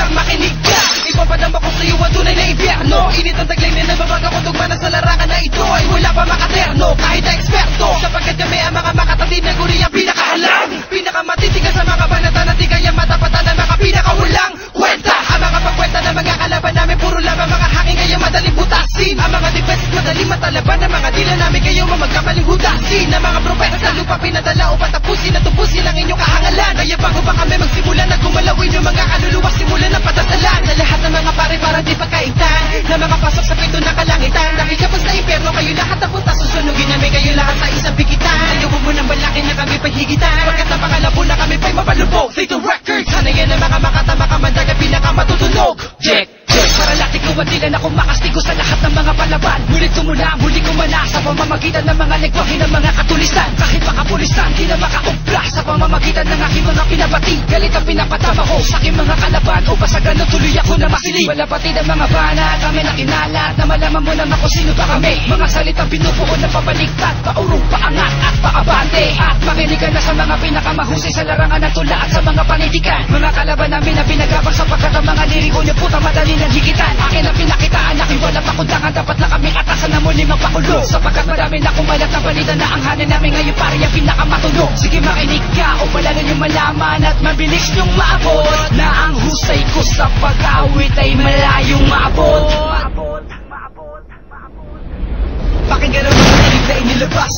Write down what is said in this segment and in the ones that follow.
kang makinig ka Ipapadama ko sa'yo ang tunay na impyerno. Init ang taglay na nababaga ko tugmana sa larangan na ito Ay wala pa makaterno. Kahit na eksperto Sapagkat kami ang mga makatatid na guri ang pinakahalang Pinakamatitigas sa mga banata na di kaya matapatan ng mga pinakawalang kwenta. Ang mga pagkwenta ng mga kalaban namin puro lamang mga hangin kaya madaling butasin. Ang mga defense madaling matalaban. Ng mga dila namin kayo mamagkamaling hudasin Ang mga propeta sa lupa pinadala upang tapusin at tubusin ang inyong kahangalan. Kaya bago pa kami magsimula na gumalawin yung mga kaluluwa simulan ng padasalan Sa lahat ng mga pare para di pagkaitan. Na mga pasok sa pito ng kalangitan Nakikapos sa impyerno kayo lahat ang punta Susunugin namin kayo lahat sa isang bigitan Ayaw mo ng balaki na kami pahigitan. Pagkat napakalabo na kami pa'y mapalubog Fatal Records Sana yan ang mga makatama kamandag at pinakamatutunog Check Check para latik ko dilan ako makastigo sa lahat ng mga palaban. Ngunit tumula, muli kumana sa pamamagitan ng mga legwahe ng mga katulisan. Kahit makapulisan, di na makaubra sa pamamagitan ng aking mga pinabati. Galit ang pinapatama ko sa aking mga kalaban. O basta ganun tuloy ako na makilig Malapatid ang mga bana, kami na kinalat Na malaman mo naman kung sino ba kami? Mga salitang binubuo na pabaligtad Paurong, paangat at paabante. At makinig na sa mga pinakamahusay sa larangan at tula At sa mga panitikan. Mga kalaban namin na pinagabang sapagkat ang mga liriko niyo puta madali ng higitan Akin ang pinakitaan, aking wala pakundangan Dapat lang kaming atasan. Na muli magpakulong Sapagkat marami na kumalat na balita na ang hanin namin ngayon pare ang pinakamatunog Sige makinig ka o pala na niyong malaman At mabilis niyong maabot Na ang husay ko sa pag-awit ay malayong maabot. Maabot, maabot, maabot. Pakinggan ang mga na inilabas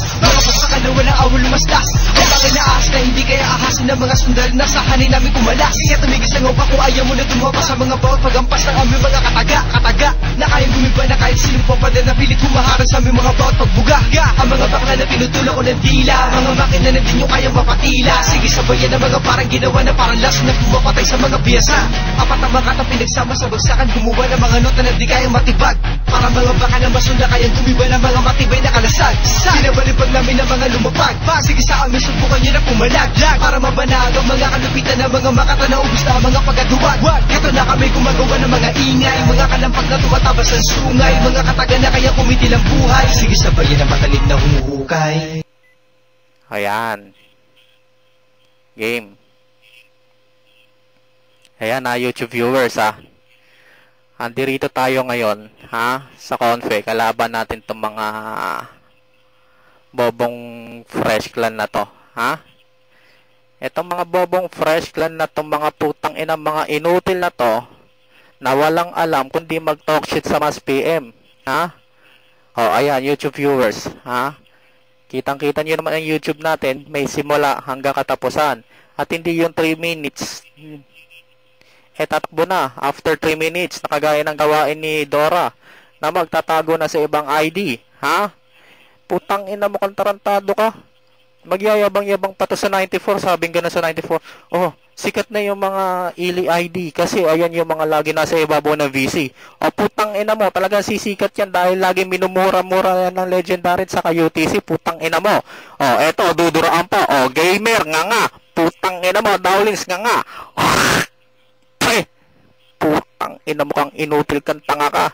ng mga sundal na sa hanin namin kumalas Kaya tumigis ang upa kung ayaw mo na tumapa sa mga bawat pagampas ng aming mga kataga Kataga. Na kayang gumiba na kahit sino pa pa na pilit humaharang sa aming mga bawat pagbuga. Ang mga bakla na tinutulak ko ng dila Mga makina na din yung kayang mapatila. Sige sabayan ng mga parang ginawa na parang las na pumapatay sa mga piyesa Apat na mga katang pinagsama sa bagsakan Gumawa ng mga nota na di kayang matibag. Para mga baka na masunda kayang gumiba ng mga matibay na kalasag. Sinabalibag namin ang mga lumapag. Sige sa amin subukan nyo na pumalaglag Para mabanag ang mga kalupitan ng mga makata na ubus na mga pagkaduwag Ito na kami gumagawa ng mga ingay Mga kalampag na tumatabas ng sungay Mga kataga na kaya kumitil ang buhay Sige sabayan ang matalim na humuhukay Ayan. Game. Ayan na, YouTube viewers ha. Andirito tayo ngayon, ha? Sa Confe, kalaban natin itong mga bobong fresh clan na to, ha? Itong mga bobong fresh clan na to, mga putang ina, mga inutil na to, na walang alam kundi mag-talk shit sa mas PM, ha? O, ayan, YouTube viewers, ha? Kitang-kita nyo naman ang YouTube natin, may simula hanggang katapusan. At hindi yung 3 minutes. Eh, tatakbo na. After 3 minutes, nakagaya ng gawain ni Dora, na magtatago na sa ibang ID. Ha? Putang ina mo kang tarantado ka. Magyayabang-yabang pa to sa 94, sabing gano'n sa 94. Oh, sikat na yung mga ili ID kasi ayan yung mga lagi nasa ibabaw ng VC. O putang ina mo, talagang sisikat yan dahil lagi minumura-mura yan ng legendary sa UTC, putang ina mo. O, eto, duduraan pa. O, gamer, nga nga. Putang ina mo, Dowlings, nga nga. Putang ina mo kang inutil kang tanga ka.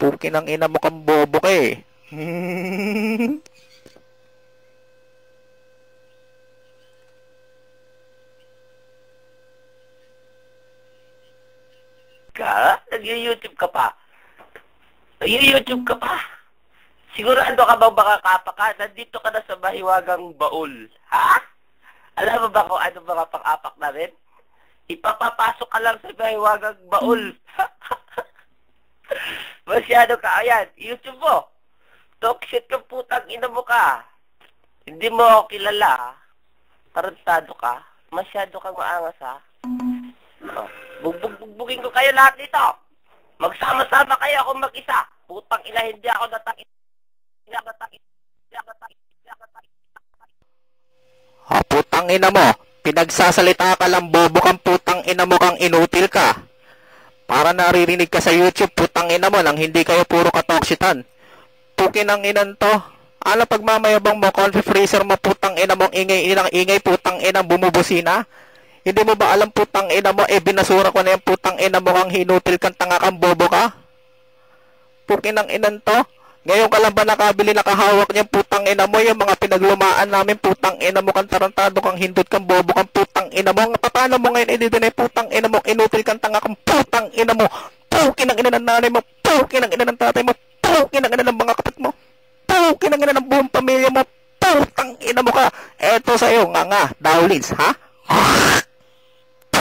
Pukin ang ina mo kang bobo eh. Ka? Nag-YouTube ka pa? Nag-YouTube ka pa? Sigurado ka bang makakapa ka? Nandito ka na sa mahiwagang baul. Ha? Alam mo ba kung ano mga pang-apak namin? Ipapapasok ka lang sa mahiwagang baul. Masyado ka. Ayan, YouTube mo. Talk shit ka putang ina mo ka. Hindi mo ako kilala? Tarantado ka. Masyado kang maangas, ha? Oh, bugbog-bugbugin ko kayo lahat dito. Magsama-sama kayo ako mag-isa. Putang ina, hindi ako natakit. Hindi ako natakit. Hindi ako natakit. Ha, putang ina mo. Pinagsasalita ka lang bobo kang putang ina mo kang inutil ka. Para naririnig ka sa YouTube, putang ina mo nang hindi kayo puro katoksitan. Pukin ang inan to. Ano pagmamayabang mo, coffee freezer mo, putang ina mong ingay, inang ingay, putang ina, bumubusina? Hindi mo ba alam putang ina mo, eh binasura ko na yung putang ina mo kang hinutil kang tanga kang bobo ka? Pukin ang inan to. Ngayon ka lang ba nakabili nakahawak niyang putang ina mo yung mga pinaglumaan namin putang ina mo kang tarantado kang hindot kang bobo kang putang ina mo. Paano mo ngayon ididinay putang ina mo inutil kang tanga kang putang ina mo. Pukin ang ina ng nanay mo. Pukin ang ina ng tatay mo. Pukin ang ina ng mga kapit mo. Pukin ang ina ng buong pamilya mo. Putang ina mo ka. Eto sa'yo nga nga. Dowlins ha?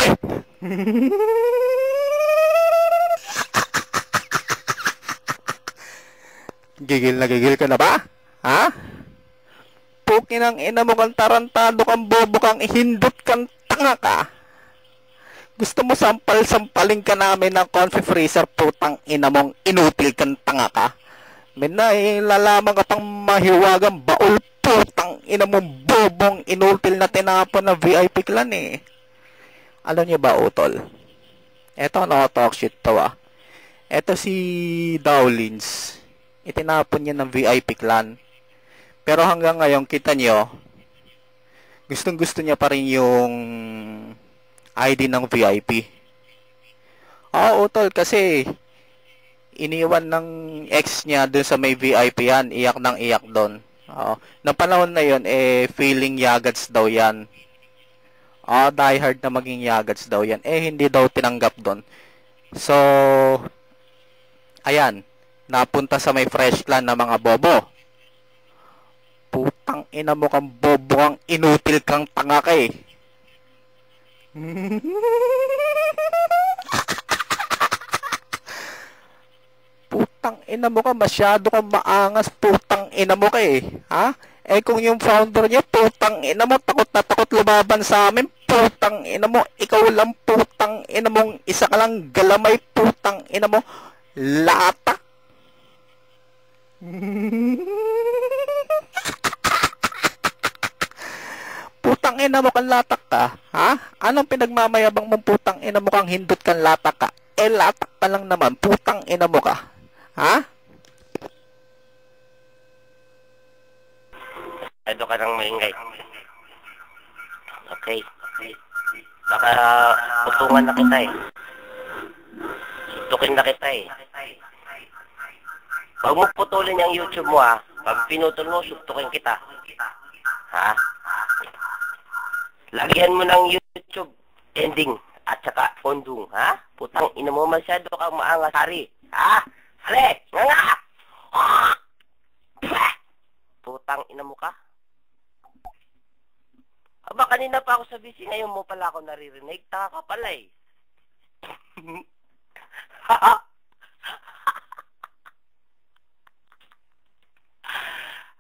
Gigil na gigil ka na ba? Ha? Pukin ang ina mo kang tarantado kang bobo kang hindot kang tanga ka. Gusto mo sampal-sampalin ka namin ng confi freezer putang ina mong inutil kang tanga ka. May nalalaman ka pang mahiwagang baul putang ina mong bobong inutil na tinapon na VIP clan eh. Alam niyo ba utol? Eto no talk shit to ah. Eto si Dowlins itinapon niya ng VIP clan. Pero hanggang ngayon, kita niyo, gustong gusto niya pa rin yung ID ng VIP. Oo, tol, kasi iniwan ng ex niya dun sa may VIP yan, iyak ng iyak doon. Oo. Nang panahon na yon eh, feeling yagats daw yan. Ah, die hard na maging yagats daw yan. Eh, hindi daw tinanggap doon. So, ayan, napunta sa may fresh clan na mga bobo. Putang ina mo kang bobo kang inutil kang tanga ka eh. putang ina mo ka, masyado kang maangas, putang ina mo ka eh. Ha? Eh kung yung founder niya, putang ina mo, takot na takot lumaban sa amin, putang ina mo, ikaw lang putang ina mong isa ka lang galamay, putang ina mo, lata. putang ina mo kang latak ka, ha? Anong pinagmamayabang mong putang ina mo kang hindot kang latak ka? Eh, latak ka lang naman, putang ina mo ka. Ha? Ado ka ng maingay. Okay. Baka putungan na kita eh. Suntukin na kita eh. Huwag mo putulin yung YouTube mo ha. Pag pinutol mo, suntukin kita. Ha? Lagyan mo ng YouTube ending at saka ondung, ha? Putang ina mo masyado kang maangas, hari. Ha? Hali! Nga nga! Putang ina mo ka? Aba, kanina pa ako sa busy, ngayon mo pala ako naririnig. Taka ka pala eh.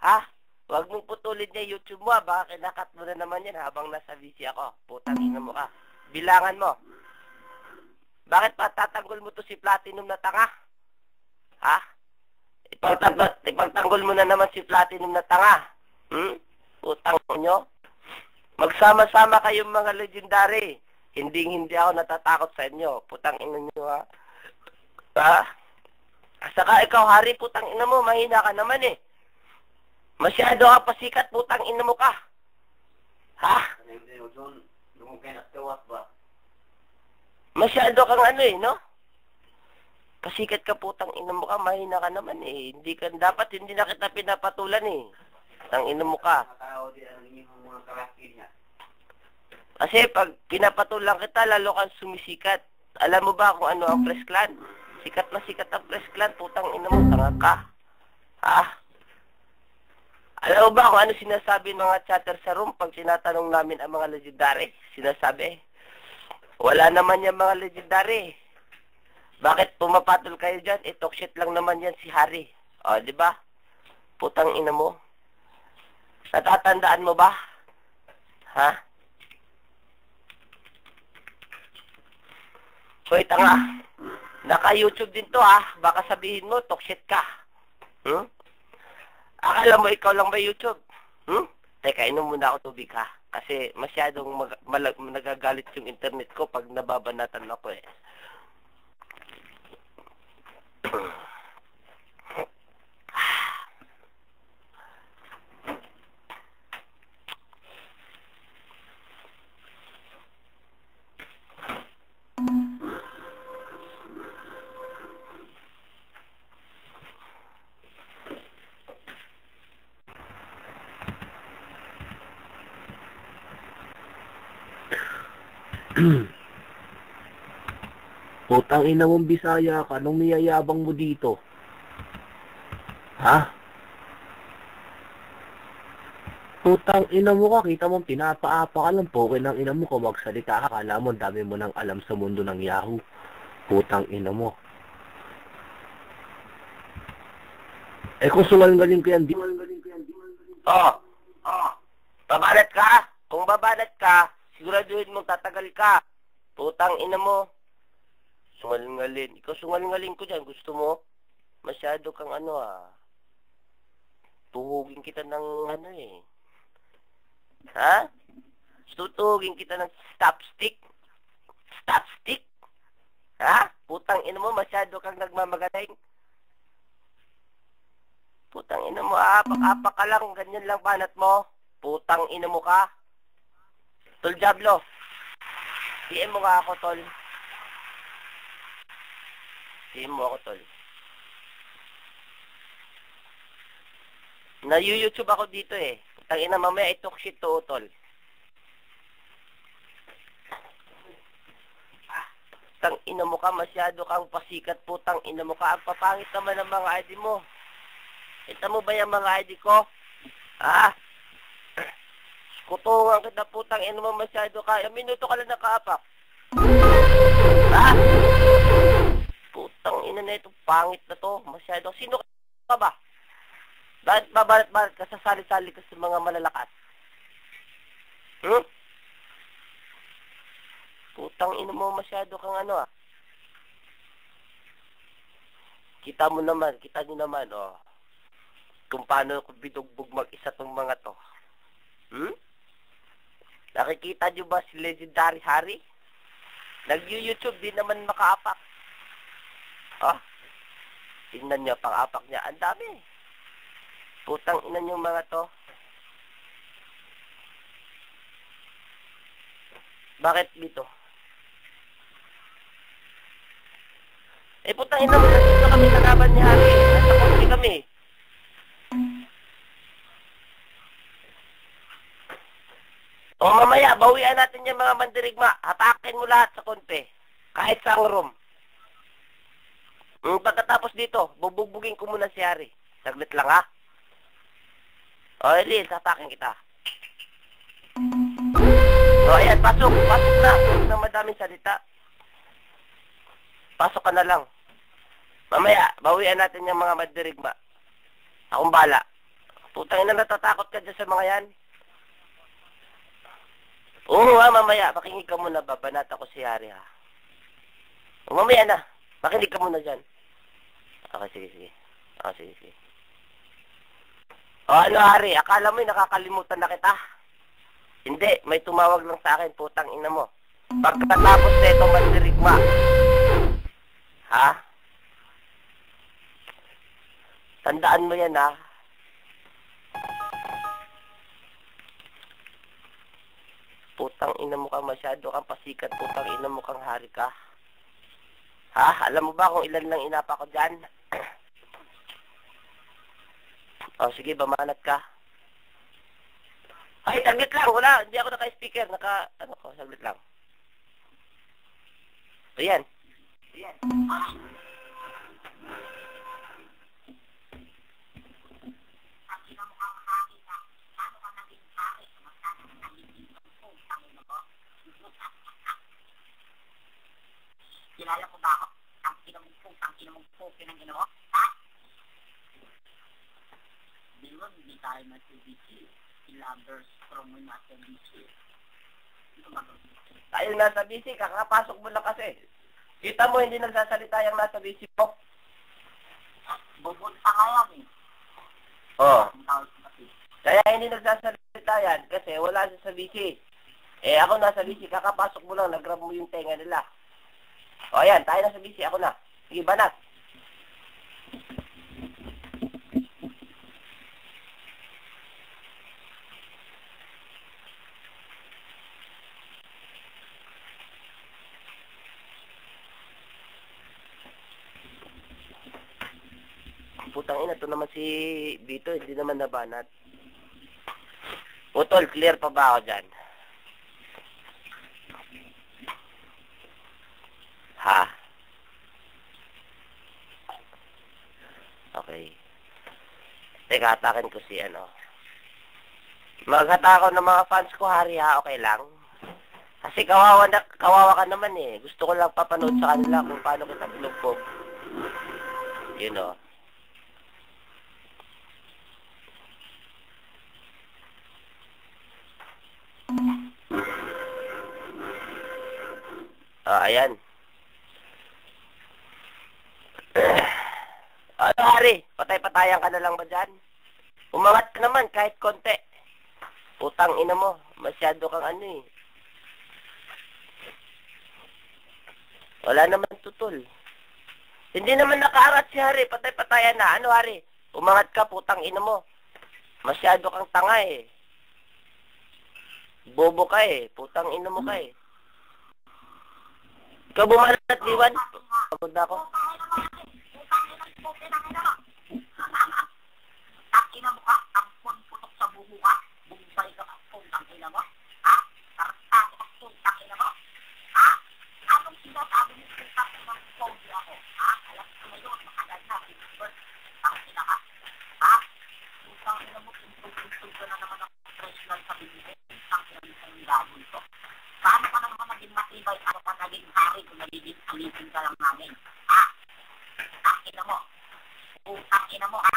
ha? Huwag mong putulin niya YouTube mo ha. Baka kinakat mo na naman yan habang nasa busy ako. Putang ina mo ka. Bilangan mo. Bakit pa tatanggol mo to si Platinum na tanga? Ha? Ipagtanggol, mo na naman si Platinum na tanga. Hmm? Putang nyo. Magsama-sama kayong mga legendary. Hindi hindi ako natatakot sa inyo. Putang ina nyo ha. Ha? Saka ikaw, Hari, putang ina mo, mahina ka naman eh. Masyado ka pasikat, putang ina mo ka. Ha? Masyado kang ano eh, no? Pasikat ka putang ina mo ka, mahina ka naman eh. Hindi ka, dapat hindi na kita pinapatulan eh. Tang ina mo ka. Kasi pag pinapatulan kita, lalo kang sumisikat. Alam mo ba kung ano ang press clan? Sikat na sikat ang press clan, putang ina mo, tanga ka. Ha? Alam mo ba kung ano sinasabi ng mga chatter sa room pag tinatanong namin ang mga legendary? Sinasabi, wala naman yung mga legendary. Bakit pumapatol kayo dyan? Eh, talk shit lang naman yan si Harry. O, di ba? Putang ina mo. Natatandaan mo ba? Ha? Hoy, tanga. Naka-YouTube din to, ha? Baka sabihin mo, talk shit ka. Hmm? Akala mo ikaw lang ba YouTube? Hmm? Teka, inom muna ako tubig, ha? Kasi masyadong mag- malag- nagagalit yung internet ko pag nababanatan ako, eh. Putang ina mong Bisaya ka, nung niyayabang mo dito. Ha? Putang ina mo ka, kita mo pinapaapa ka lang po, ng ina mo kung magsalita ka, kala mo dami mo nang alam sa mundo ng Yahoo. Putang ina mo. Eh kung sumalgaling ko yan, di Oh, oh. Babanat ka? Kung babanat ka, siguraduhin mong tatagal ka. Putang ina mo. Sungalingalin. Ikaw sungalingalin ko dyan. Gusto mo? Masyado kang ano ah. Tuhugin kita ng ano eh. Ha? Tutuhugin kita ng stop stick? Stop stick? Ha? Putang ina mo, masyado kang nagmamagaling. Putang ina mo, apak-apak ka lang, ganyan lang banat mo. Putang ina mo ka. Tol Diablo, PM mo nga ako, Tol. PM mo ako, Tol. Na-YouTube ako dito eh. Putang ina, mamaya i-talk shit to, Tol. Ah, Putang ina mo ka, masyado kang pasikat, putang ina mo ka. Ang papangit naman ng mga ID mo. Kita mo ba yung mga ID ko? Ha? Kutungan kita putang ina mo masyado ka. Yung minuto ka lang nakaapak. Ha? Putang ina na ito. Pangit na to. Masyado. Sino ka ba? Bakit babalat-balat ka sasali-sali ka sa mga malalakas? Hmm? Putang ina mo masyado kang ano ah. Kita mo naman, kita nyo naman, oh kung paano ko binugbog mag-isa tong mga to. Hmm? Nakikita nyo ba si Legendary Harry? Nag-YouTube din naman makaapak. Oh, tingnan nyo, pang-apak niya. Ang dami. Putang ina yung mga to. Bakit dito? Eh, putang ina mo, nandito kami sa ni Harry. Nasa kami mamaya, bawian natin yung mga mandirigma. Hatakin mo lahat sa konti. Kahit sa room. Mm, pagkatapos dito, bubugbugin ko muna si Harry. Saglit lang ha. O, Elise, hatakin kita. O, ayan, pasok. Pasok na. Huwag na madaming salita. Pasok ka na lang. Mamaya, bawian natin yung mga mandirigma. Akong bala. Putang ina, natatakot ka dyan sa mga yan. Oo nga, mamaya. Makinig ka muna. Babanat ako si Hari, ha. O, mamaya na. Makinig ka muna dyan. Okay, sige, sige. Okay, sige, sige. O, ano, Hari? Akala mo nakakalimutan na kita? Hindi. May tumawag lang sa akin. Putang ina mo. Pagkatapos na ito, mandirigma. Ha? Tandaan mo yan, ha? Putang ina mo ka masyado kang pasikat, putang ina mo kang hari ka. Ha? Alam mo ba kung ilan lang inapa ko dyan? o sige, bamanat ka. Ay, saglit lang, wala. Hindi ako naka-speaker. Naka, ano ko, saglit lang. Ayan. Ayan. Kilala ko ba ako? Ang kinamugpong, ang kinamugpong, pinang-ino? Ha? Di ba, hindi tayo na CBC. Si Lovers from nasa BC. Ano ba ba? Tayo nasa busy, kakapasok mo lang kasi. Kita mo, hindi nagsasalita yung nasa busy mo. Bubod pa ngayon eh. Oo. Ang kasi. Kaya hindi nagsasalita yan kasi wala siya sa busy. Eh, ako nasa busy, kakapasok mo lang, nag-grab mo yung tenga nila. O, ayan, tayo nasa busy, ako na. Sige, banat. Putang ina, to naman si Vito, hindi naman nabanat. Utol, clear pa ba ako dyan? Ha? Okay. Teka, atakin ko si ano. Maghata ng mga fans ko, Hari, ha? Okay lang? Kasi kawawa, na, kawawa ka naman eh. Gusto ko lang papanood sa kanila kung paano kita pinugbog. Yun o. Oh. Ah, ayan. Ano, Hari? Patay-patayan ka na lang ba dyan? Umangat ka naman kahit konti. Putang ina mo. Masyado kang ano eh. Wala naman tutol. Hindi naman nakaangat si Hari. Patay-patayan na. Ano, Hari? Umangat ka, putang ina mo. Masyado kang tanga eh. Bobo ka eh. Putang ina mo ka eh. Ikaw bumalat, Liwan. Pagod na ako. Naging hari kung nagiging alipin ka lang namin, ha? Takina mo, putang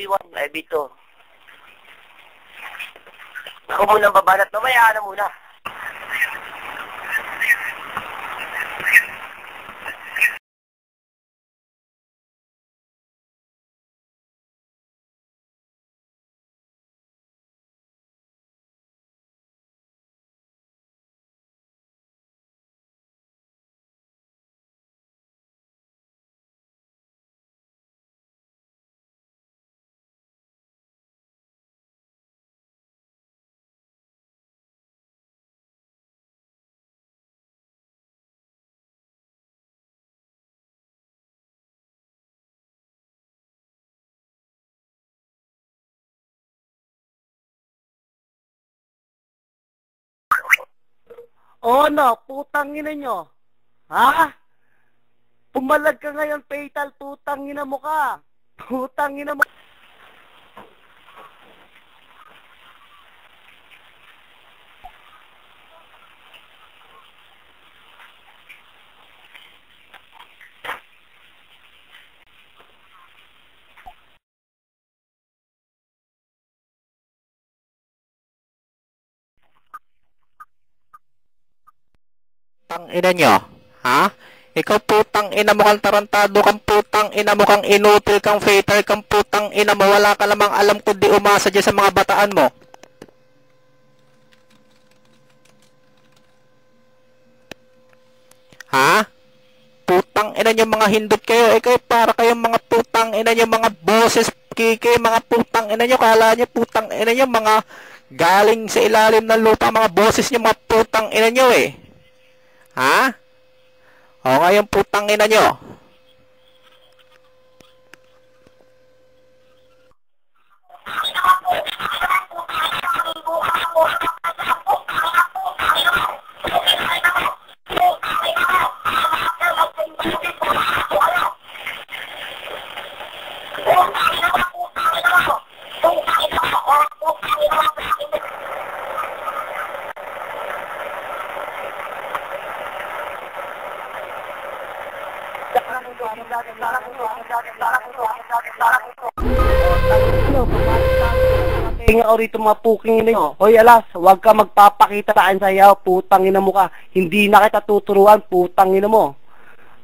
IB1, IB2. Ako muna babanat, mamaya na muna. Oh, no, putang ina nyo. Ha? Pumalag ka ngayon, fatal, putang ina mo ka. Putang ina mo. Putang ina nyo. Ha? Ikaw putang ina mo kang tarantado kang putang ina mo kang inutil kang fatal kang putang ina mo wala ka lamang alam kundi umasa dyan sa mga bataan mo. Ha? Putang ina nyo mga hindot kayo. Ikaw para kayong mga putang ina nyo mga boses kiki mga putang ina nyo. Kala nyo putang ina nyo mga galing sa ilalim ng lupa mga boses nyo mga putang ina nyo eh. Ha? O ngayon putang ina nyo. Tingnan ko rito mga puking ina. Hoy alas, huwag ka magpapakita sa akin sa iyo, putang ina mo ka. Hindi na kita tuturuan, putang ina mo.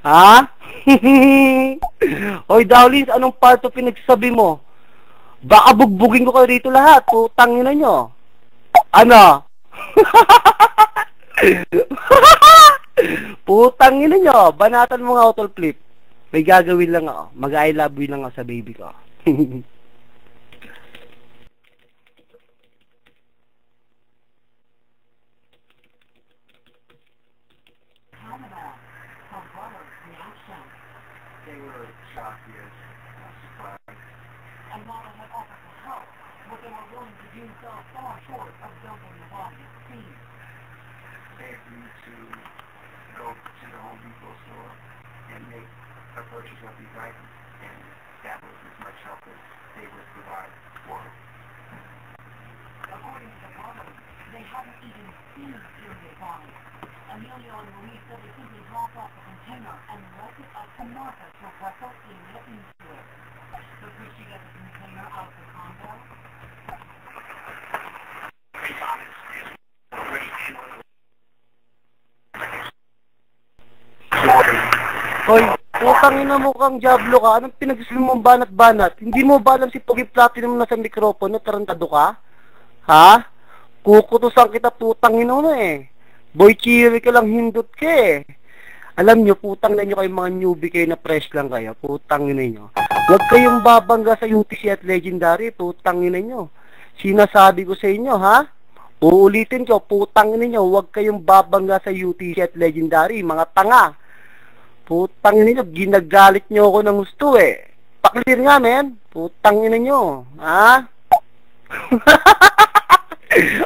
Ha? Hoy Dowlins, anong part of pinagsasabi mo? Baka bugbugin ko kayo rito lahat, putang ina nyo. Ano? putang ina nyo, banatan mo nga auto flip. May gagawin lang ako. Mag-I love you lang ako sa baby ko. approaches what these items and establish as much help as they would provide for us. According to the model, they haven't even seen serious bombing. Emilio and Luis said they simply drop off a container and load it up to Martha to vessel being written to it. So could she get the container out of the convo? Sorry. Putang ina mo kang Diablo ka. Anong pinagsasabi mong banat-banat? Hindi mo ba alam si Pogi Platinum na sa mikropono? Tarantado ka? Ha? Kukutusan kita putang ina mo eh. Boy Chiri ka lang hindot ka eh. Alam nyo, putang na nyo kayong mga newbie kayo na fresh lang kayo. Putang ina nyo. Huwag kayong babangga sa UTC at Legendary. Putang ina nyo. Sinasabi ko sa inyo, ha? Uulitin ko, putang ina nyo. Huwag kayong babangga sa UTC at Legendary. Mga tanga. Putang ina nyo, ginagalit nyo ako ng gusto eh. Paklir nga, men. Putang ina nyo. Ha?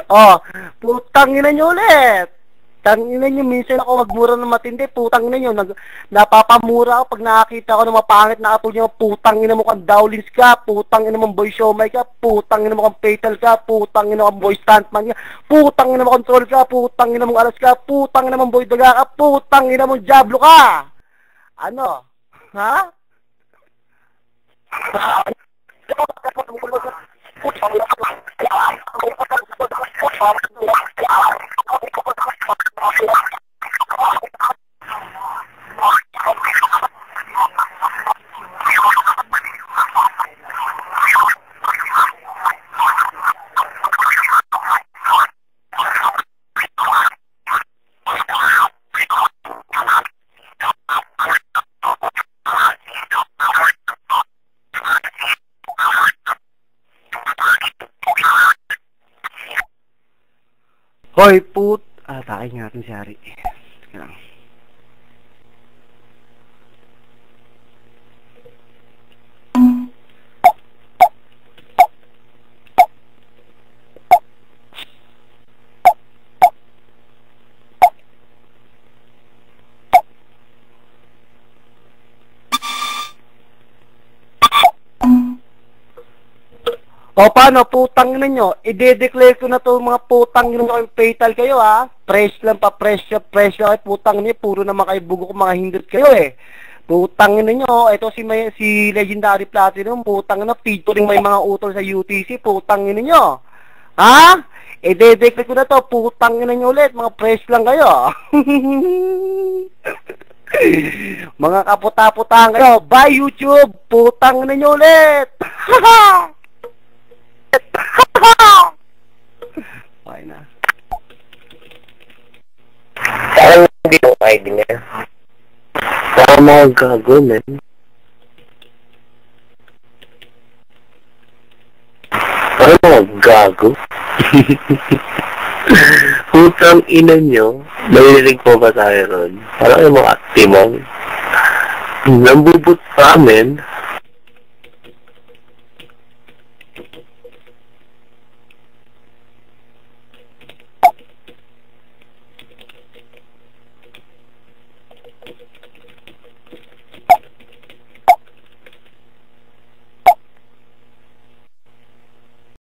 oh, putang ina nyo ulit. Tangina nyo, minsan ako magmura ng matindi, putang ina nyo, nag, napapamura ako pag nakakita ko ng mapangit na apo nyo, putang ina mo kang Dowlins ka, putang ina mo boy showmay ka, putang ina mo kang fatal ka, putang ina mo kang boy stuntman ka, putang ina mo control ka, putang ina mo alas ka, putang ina mo boy daga ka, putang ina mo diablo ka. Ano? Ha? Hoy, put... Ah, takin natin si O paano, putang ina nyo, i-declare ko na to mga putang ina nyo kayong fatal kayo ha. Fresh lang pa, ka, fresh ka, putang ina puro naman kayo bugo ko mga hindot kayo eh. Putang ina nyo, ito si, may, si Legendary Platinum, putang ina, featuring may mga utol sa UTC, putang ina nyo. Ha? Dedekte ko na to. Putang ina nyo ulit. Mga fresh lang kayo. mga kaputa-putaan kayo. Bye, YouTube. Putang ina nyo ulit. okay na. Parang hindi yung ID niya. Parang mga gago, man. Parang mga gago. Putang ina nyo. Narinig po ba tayo ron? Parang yung mga timong. Nambubot pa amin.